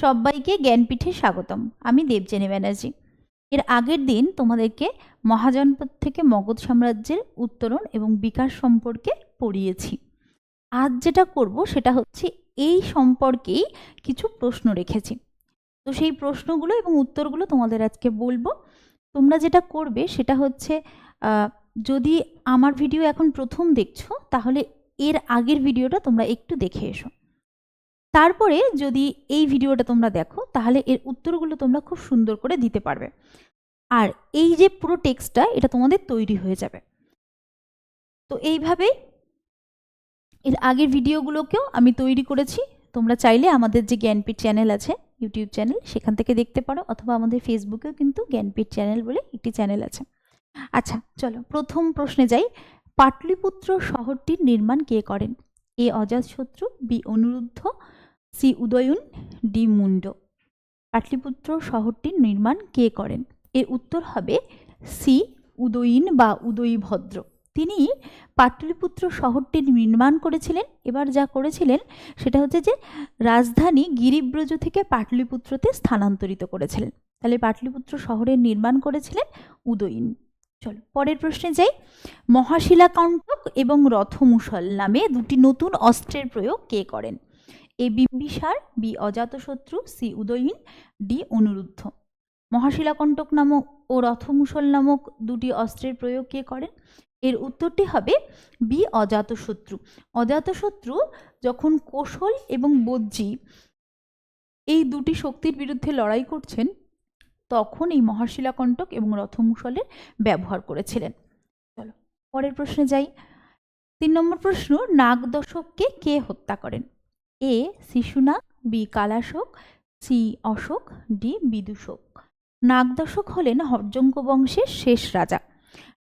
সবাইকে জ্ঞানপীঠে স্বাগতম। আমি দেবজেনী ব্যানার্জি। এর আগের দিন তোমাদেরকে মহাজনপদ থেকে মগধ সাম্রাজ্যের উত্তরণ এবং বিকাশ সম্পর্কে পড়িয়েছি। আজ যেটা করব সেটা হচ্ছে এই সম্পর্কেই কিছু প্রশ্ন রেখেছি। তো সেই প্রশ্নগুলো এবং উত্তরগুলো তোমাদের আজকে বলব। তোমরা যেটা করবে সেটা হচ্ছে যদি আমার ভিডিও এখন প্রথম দেখছ, তাহলে এর আগের ভিডিওটা তোমরা একটু দেখে এসো। তারপরে যদি এই ভিডিওটা তোমরা দেখো, তাহলে এর উত্তরগুলো তোমরা খুব সুন্দর করে দিতে পারবে। আর এই যে পুরো টেক্সটটা, এটা তোমাদের তৈরি হয়ে যাবে। তো এইভাবে এর আগের ভিডিওগুলোকেও আমি তৈরি করেছি। তোমরা চাইলে আমাদের যে জ্ঞানপীঠ চ্যানেল আছে, ইউটিউব চ্যানেল, সেখান থেকে দেখতে পারো, অথবা আমাদের ফেসবুকেও কিন্তু জ্ঞানপীঠ চ্যানেল বলে একটি চ্যানেল আছে। আচ্ছা চলো, প্রথম প্রশ্নে যাই। পাটলিপুত্র শহরটির নির্মাণ কে করেন? A Ajatashatru, B Anuruddha C Udayan D Munda. Pataliputra শহরটির নির্মাণ কে করেন? এর উত্তর হবে সি উদয়ীন বা উদয়ীভদ্র। তিনি পাটলিপুত্র শহরটি নির্মাণ করেছিলেন। এবার যা করেছিলেন সেটা হচ্ছে যে রাজধানী গিরিব্রজ থেকে পাটলিপুত্রতে স্থানান্তরিত করেছিলেন। তাহলে পাটলিপুত্র শহরের নির্মাণ করেছিলেন উদয়ীন। চলো, পরের প্রশ্নে যাই। মহাশিলাকণ্টক এবং রথমুসল নামে দুটি নতুন অস্ত্রের প্রয়োগ কে করেন? A Bimbisara B Ajatashatru C Udayin, D Anuruddha. মহাশিলাকণ্টক নামক ও রথমুসল নামক দুটি অস্ত্রের প্রয়োগ কে করেন? এর উত্তরটি হবে বি অজাতশত্রু অজাতশত্রু যখন কোশল এবং বজ্জি এই দুটি শক্তির বিরুদ্ধে লড়াই করছেন, তখন এই মহাশিলাকণ্টক এবং রথমুসলের ব্যবহার করেছিলেন। চলো, পরের প্রশ্নে যাই। তিন নম্বর প্রশ্ন, নাগদশককে কে হত্যা করেন? A Shishunaga B Kalashoka, C Ashoka, D Vidushak Nagadasaka হলেন হর্যঙ্ক বংশের শেষ রাজা।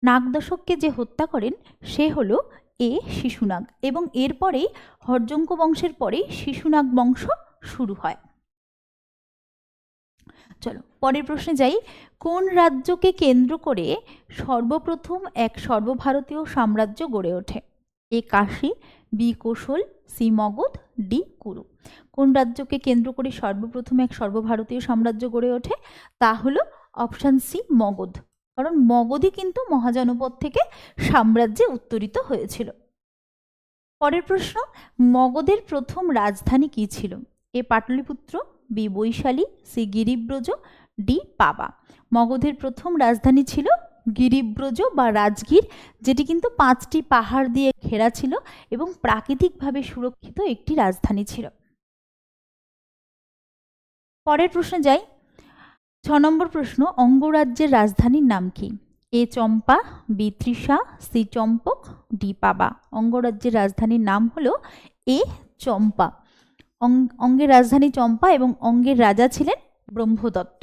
নাগদশককে যে হত্যা করেন, সে হলো এ শিশুনাগ এবং এরপরেই হর্যঙ্ক বংশের পরেই শিশুনাগ বংশ শুরু হয়। চলো, পরের প্রশ্নে যাই। কোন রাজ্যকে কেন্দ্র করে সর্বপ্রথম এক সর্বভারতীয় সাম্রাজ্য গড়ে ওঠে? A Kashi, B Koshala, C Magadha D Kuru. কোন রাজ্যকে কেন্দ্র করে সর্বপ্রথম এক সর্বভারতীয় সাম্রাজ্য গড়ে ওঠে? তা হলো অপশান সি, মগধ। কারণ মগধই কিন্তু মহাজনপদ থেকে সাম্রাজ্যে উত্তরিত হয়েছিল। পরের প্রশ্ন, মগধের প্রথম রাজধানী কী ছিল? A Pataliputra, B Vaishali, C গিরিব্রজ, D Pava. মগধের প্রথম রাজধানী ছিল গিরিব্রজ বা রাজগীর, যেটি কিন্তু পাঁচটি পাহাড় দিয়ে ঘেরা ছিল এবং প্রাকৃতিকভাবে সুরক্ষিত একটি রাজধানী ছিল। পরের প্রশ্নে যাই। ছ নম্বর প্রশ্ন, অঙ্গরাজ্যের রাজধানীর নাম কি? এ চম্পা, বি ত্রিশা সি চম্পক, ডি পাবা। অঙ্গরাজ্যের রাজধানীর নাম হলো এ চম্পা। অঙ্গের রাজধানী চম্পা এবং অঙ্গের রাজা ছিলেন ব্রহ্মদত্ত।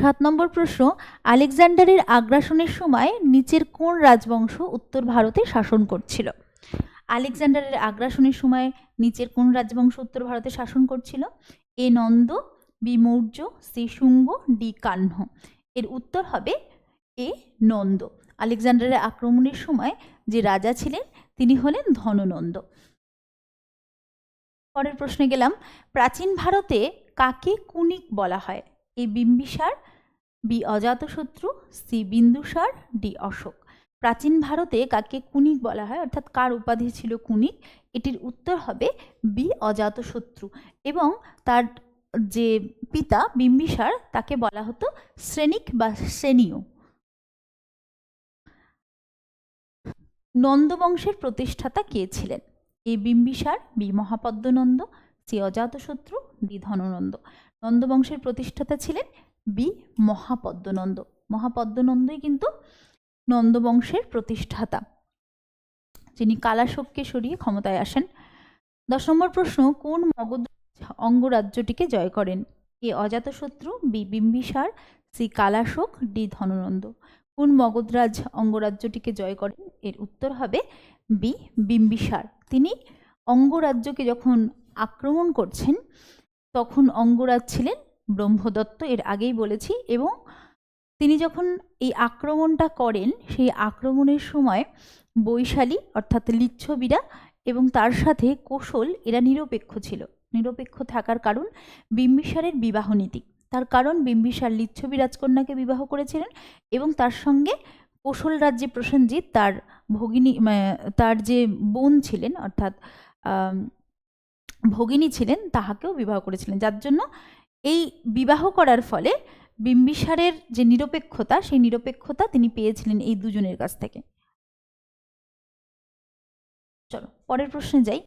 সাত নম্বর প্রশ্ন, আলেকজান্ডারের আগ্রাসনের সময় নিচের কোন রাজবংশ উত্তর ভারতে শাসন করছিল? আলেকজান্ডারের আগ্রাসনের সময় নিচের কোন রাজবংশ উত্তর ভারতে শাসন করছিল? A Nanda, B Maurya, C Shunga, D Khan. এর উত্তর হবে এ নন্দ। আলেকজান্ডারের আক্রমণের সময় যে রাজা ছিলেন, তিনি হলেন ধননন্দ। পরের প্রশ্নে গেলাম, প্রাচীন ভারতে কাকে কুনিক বলা হয়? A Bimbisara B Ajatashatru C Bindusara D Ashoka. প্রাচীন ভারতে কাকে কুনিক বলা হয়, অর্থাৎ কার উপাধি ছিল কুনিক, এটির উত্তর হবে বি অজাতশত্রু এবং তার যে পিতা বিম্বিসার তাকে বলা হতো শ্রেণিক বা শ্রেণীয়। নন্দবংশের প্রতিষ্ঠাতা কে ছিলেন? A Bimbisara B Mahapadmananda, C Ajatashatru D Dhanananda. নন্দবংশের প্রতিষ্ঠাতা ছিলেন বি মহাপদ্মনন্দ। মহাপদ্মনন্দই কিন্তু নন্দবংশের প্রতিষ্ঠাতা। যিনি কালাশোককে সরিয়ে ক্ষমতায় আসেন। দশ নম্বর প্রশ্ন, কোন মগধ অঙ্গরাজ্যটিকে জয় করেন? A Ajatashatru, B Bimbisara, C Kalashoka, D Dhanananda. কোন মগধরাজ অঙ্গরাজ্যটিকে জয় করেন? এর উত্তর হবে বি বিম্বিসার। তিনি অঙ্গরাজ্যকে যখন আক্রমণ করছেন, তখন অঙ্গরাজ ছিলেন ব্রহ্মদত্ত এর আগেই বলেছি এবং তিনি যখন এই আক্রমণটা করেন, সেই আক্রমণের সময় বৈশালী অর্থাৎ লিচ্ছবিরা এবং তার সাথে কোশল এরা নিরপেক্ষ ছিল। নিরপেক্ষ থাকার কারণ বিম্বিসারের বিবাহ নীতি। তার কারণ বিম্বিসার লিচ্ছবি রাজকন্যাকে বিবাহ করেছিলেন এবং তার সঙ্গে কোশল রাজ্যে প্রসেনজিৎ, তার ভগিনী তার যে বোন ছিলেন অর্থাৎ ভগিনী ছিলেন, তাহাকেও বিবাহ করেছিলেন। যার জন্য এই বিবাহ করার ফলে বিম্বিসারের যে নিরপেক্ষতা, সেই নিরপেক্ষতা তিনি পেয়েছিলেন এই দুজনের কাছ থেকে। চলো, পরের প্রশ্নে যাই।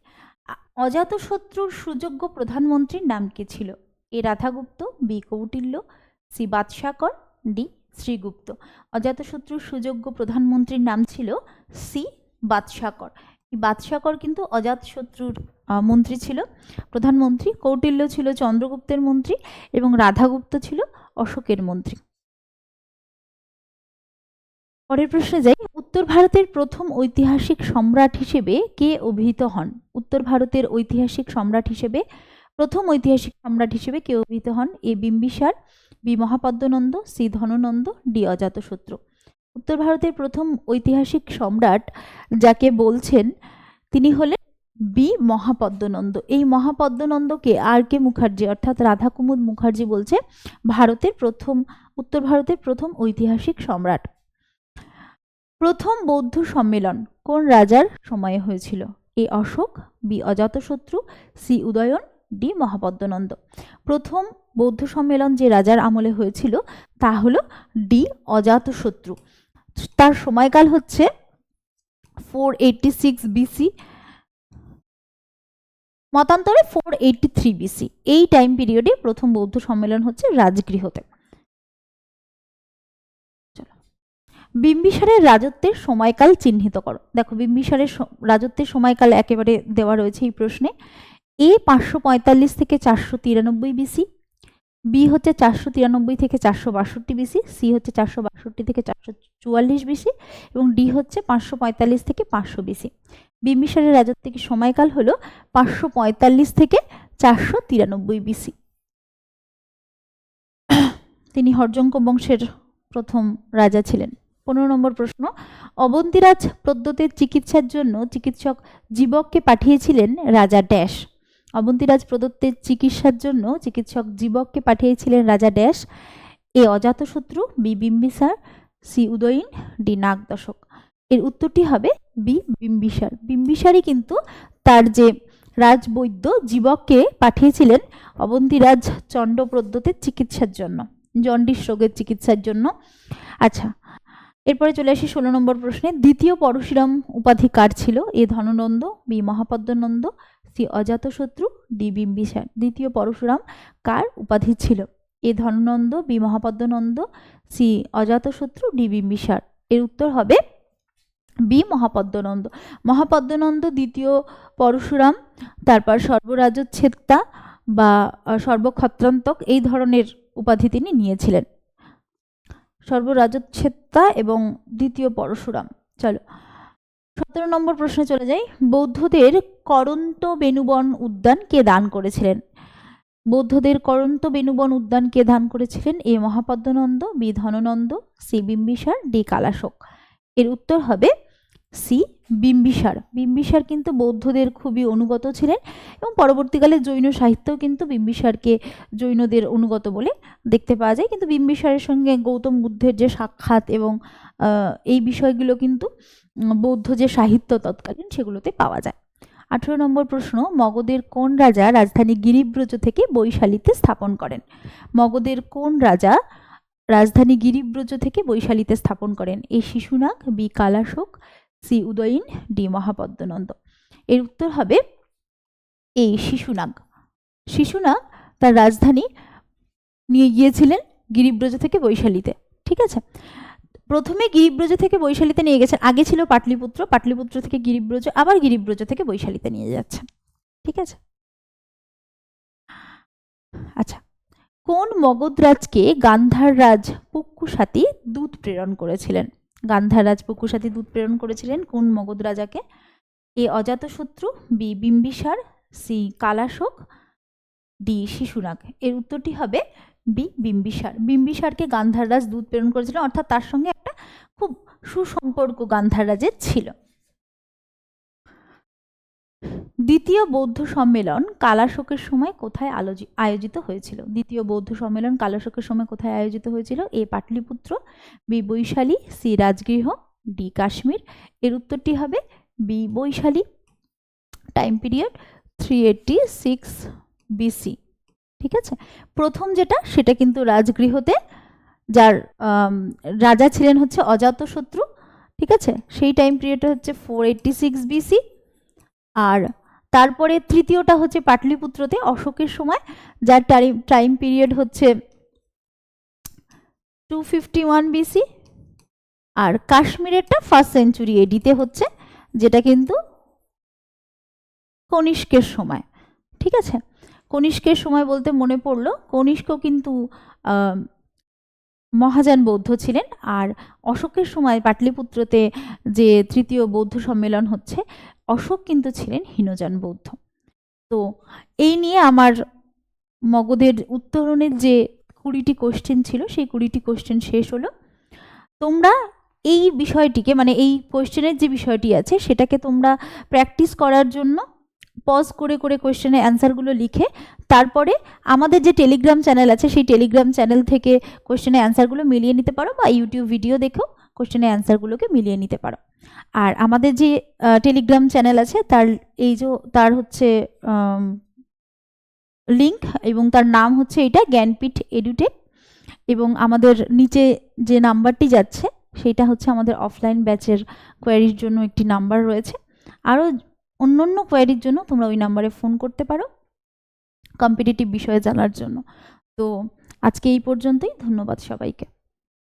অজাতশত্রুর সুযোগ্য প্রধানমন্ত্রীর নাম কি ছিল? A Radhagupta, B Kautilya, C বাদশাকর, D Shrigupta. অজাতশত্রুর সুযোগ্য প্রধানমন্ত্রীর নাম ছিল সি বাদশাকর। বাদশাকর কিন্তু অজাতশত্রুর মন্ত্রী ছিল। প্রধানমন্ত্রী, কৌটিল্য ছিল, চন্দ্রগুপ্তের মন্ত্রী এবং রাধাগুপ্ত ছিল অশোকের মন্ত্রী। পরের প্রশ্নে যাই। উত্তর ভারতের প্রথম ঐতিহাসিক সম্রাট হিসেবে কে অভিহিত হন? উত্তর ভারতের ঐতিহাসিক সম্রাট হিসেবে, প্রথম ঐতিহাসিক সম্রাট হিসেবে কে অভিহিত হন? A Bimbisara, B Mahapadmananda, C Dhanananda, D Ajatashatru. উত্তর ভারতের প্রথম ঐতিহাসিক সম্রাট যাকে বলছেন, তিনি হলেন বি. মহাপদ্মনন্দ। এই মহাপদ্মনন্দকে আর কে মুখার্জি, অর্থাৎ রাধাকুমুদ মুখার্জি বলছে, ভারতের প্রথম, উত্তর ভারতের প্রথম ঐতিহাসিক সম্রাট। প্রথম বৌদ্ধ সম্মেলন কোন রাজার সময়ে হয়েছিল? A. Ashoka, B. Ajatashatru, C. Udayin, D. Mahapadmananda. প্রথম বৌদ্ধ সম্মেলন যে রাজার আমলে হয়েছিল, তা হলো ডি. অজাতশত্রু। তার সময়কাল হচ্ছে ফোর এইটটি সিক্স বিসি মতান্তরে ফোর এইটটি থ্রি বিসি এই টাইম পিরিয়ডে প্রথম বৌদ্ধ সম্মেলন হচ্ছে রাজগৃহতে। বিম্বিসারের রাজত্বের সময়কাল চিহ্নিত করো। দেখো, বিম্বিসারের রাজত্বের সময়কাল একেবারে দেওয়া রয়েছে এই প্রশ্নে। এ পাঁচশো পঁয়তাল্লিশ থেকে চারশো তিরানব্বই বিসি বি হচ্ছে চারশো তিরানব্বই থেকে চারশো বাষট্টি বিসি সি হচ্ছে চারশো বাষট্টি থেকে চারশো চুয়াল্লিশ বিসি এবং ডি হচ্ছে পাঁচশো পঁয়তাল্লিশ থেকে পাঁচশো বিসি বিম্বিসারের রাজত্বের সময়কাল হলো? পাঁচশো পঁয়তাল্লিশ থেকে চারশো তিরানব্বই বিসি তিনি হরজঙ্ক বংশের প্রথম রাজা ছিলেন। পনেরো নম্বর প্রশ্ন, অবন্তিরাজ প্রদ্যোতের চিকিৎসার জন্য চিকিৎসক জীবককে পাঠিয়েছিলেন রাজা ড্যাশ। অবন্তিরাজ প্রদত্তের চিকিৎসার জন্য চিকিৎসক জীবককে পাঠিয়েছিলেন রাজা dash, A Ajatashatru B Bimbisara, C Udayin, D Nagadasaka. এর উত্তরটি হবে বি বিম্বিসার। বিম্বিসারই কিন্তু তার যে রাজবৈদ্য জীবককে পাঠিয়েছিলেন অবন্তিরাজ চণ্ডপ্রদ্যোতের চিকিৎসার জন্য, জন্ডিস রোগের চিকিৎসার জন্য। আচ্ছা এরপরে চলে আসি ষোলো নম্বর প্রশ্নে। দ্বিতীয় পরশুরাম উপাধি কার ছিল A Dhanananda, B Mahapadmananda C Ajatashatru D Bimbisara. দ্বিতীয় পরশুরাম কার উপাধি ছিল? A Dhanananda, B Mahapadmananda, C Ajatashatru D Bimbisara. এর উত্তর হবে বি মহাপদ্মনন্দ। মহাপদ্মনন্দ দ্বিতীয় পরশুরাম, তারপর সর্বরাজচ্ছেদতা বা সর্বক্ষত্রান্তক এই ধরনের উপাধি তিনি নিয়েছিলেন। সর্বরাজচ্ছেদতা এবং দ্বিতীয় পরশুরাম। চলো। সতেরো নম্বর প্রশ্নে চলে যাই। বৌদ্ধদের করন্ত বেনুবন উদ্যান কে দান করেছিলেন? বৌদ্ধদের করন্ত বেনুবন উদ্যান কে দান করেছিলেন? A Mahapadmananda, B Dhanananda, C Bimbisara, D Kalashoka. এর উত্তর হবে সি বিম্বিসার। বিম্বিসার কিন্তু বৌদ্ধদের খুবই অনুগত ছিলেন এবং পরবর্তীকালে জৈন সাহিত্যেও কিন্তু বিম্বিসারকে জৈনদের অনুগত বলে দেখতে পাওয়া যায়। কিন্তু বিম্বিসারের সঙ্গে গৌতম বুদ্ধের যে সাক্ষাৎ এবং এই বিষয়গুলো কিন্তু বৌদ্ধ যে সাহিত্য তৎকালীন সেগুলোতে পাওয়া যায়। আঠেরো নম্বর প্রশ্ন, মগধের কোন রাজা রাজধানী গিরিব্রজ থেকে বৈশালীতে স্থাপন করেন? মগধের কোন রাজা রাজধানী গিরিব্রজ থেকে বৈশালীতে স্থাপন করেন? A Shishunaga, B Kalashoka C Udayin, D Mahapadmananda. এর উত্তর হবে এ, শিশুনাগ। শিশুনাগ তার রাজধানী নিয়ে গিয়েছিলেন গিরিব্রজ থেকে বৈশালীতে, ঠিক আছে? প্রথমে গিরিব্রজ থেকে বৈশালীতে নিয়ে গেছেন, আগে ছিল পাটলিপুত্র পাটলিপুত্র থেকে গিরিব্রজ, আবার গিরিব্রজ থেকে বৈশালীতে নিয়ে যাচ্ছেন, ঠিক আছে? আচ্ছা কোন মগধরাজকে গান্ধার রাজ পুক্কুসাতি দূত প্রেরণ করেছিলেন? গান্ধার রাজ দুধ প্রেরণ করেছিলেন কোন মগধ রাজাকে? A Ajatashatru, B Bimbisara, C Kalashoka, D Shishunaga. এর উত্তরটি হবে বি বিম্বিসার। বিম্বিসারকে গান্ধার রাজ দূত প্রেরণ করেছিলেন, অর্থাৎ তার সঙ্গে একটা খুব সুসম্পর্ক গান্ধার রাজের ছিল। দ্বিতীয় বৌদ্ধ সম্মেলন কালাশোকের সময় কোথায় আলোজি- আয়োজিত হয়েছিল? দ্বিতীয় বৌদ্ধ সম্মেলন কালাশোকের সময় কোথায় আয়োজিত হয়েছিল? A Pataliputra, B Vaishali, C Rajgriha, D Kashmir. এর উত্তরটি হবে B Vaishali. Time period three eighty six BC ঠিক আছে? প্রথম যেটা, সেটা কিন্তু রাজগৃহতে, যার রাজা ছিলেন হচ্ছে অজাতশত্রু। ঠিক আছে? সেই টাইম পিরিয়ডটা হচ্ছে ফোর এইটটি সিক্স বিসি আর তারপরে তৃতীয়টা হচ্ছে পাটলিপুত্রতে অশোকের সময় যার টাইম টাইম পিরিয়ড হচ্ছে টু ফিফটি ওয়ান বিসি আর কাশ্মীরেরটা ফার্স্ট সেঞ্চুরি এডিতে হচ্ছে যেটা কিন্তু কনিষ্কের সময় ঠিক আছে? কনিষ্কের সময় বলতে মনে পড়ল কনিষ্ক কিন্তু আম, মহাযান বৌদ্ধ ছিলেন আর অশোকের সময় পাটলিপুত্রতে যে তৃতীয় বৌদ্ধ সম্মেলন হচ্ছে অশোক কিন্তু ছিলেন হীনযান বৌদ্ধ। তো এই নিয়ে আমার মগধের উত্তরণের যে কুড়িটি কোশ্চেন ছিল, সেই কুড়িটি কোশ্চেন শেষ হলো। তোমরা এই বিষয়টিকে মানে এই কোশ্চেনের যে বিষয়টি আছে, সেটাকে তোমরা প্র্যাকটিস করার জন্য পজ করে করে কোশ্চেনের অ্যান্সারগুলো লিখে, তারপরে আমাদের যে টেলিগ্রাম চ্যানেল আছে, সেই টেলিগ্রাম চ্যানেল থেকে কোশ্চেনের অ্যান্সারগুলো মিলিয়ে নিতে পারো বা ইউটিউব ভিডিও দেখেও কোশ্চেনের অ্যান্সারগুলোকে মিলিয়ে নিতে পারো। আর আমাদের যে টেলিগ্রাম চ্যানেল আছে, তার এই যে, তার হচ্ছে লিংক এবং তার নাম হচ্ছে এটা জ্ঞানপীঠ এডুটেক এবং আমাদের নিচে যে নাম্বারটি যাচ্ছে, সেটা হচ্ছে আমাদের অফলাইন ব্যাচের কোয়ারির জন্য একটি নাম্বার রয়েছে। আরও অন্য অন্য কোয়ারির জন্য তোমরা ওই নাম্বারে ফোন করতে পারো কম্পিটিটিভ বিষয়ে জানার জন্য। তো আজকে এই পর্যন্তই, ধন্যবাদ সবাইকে।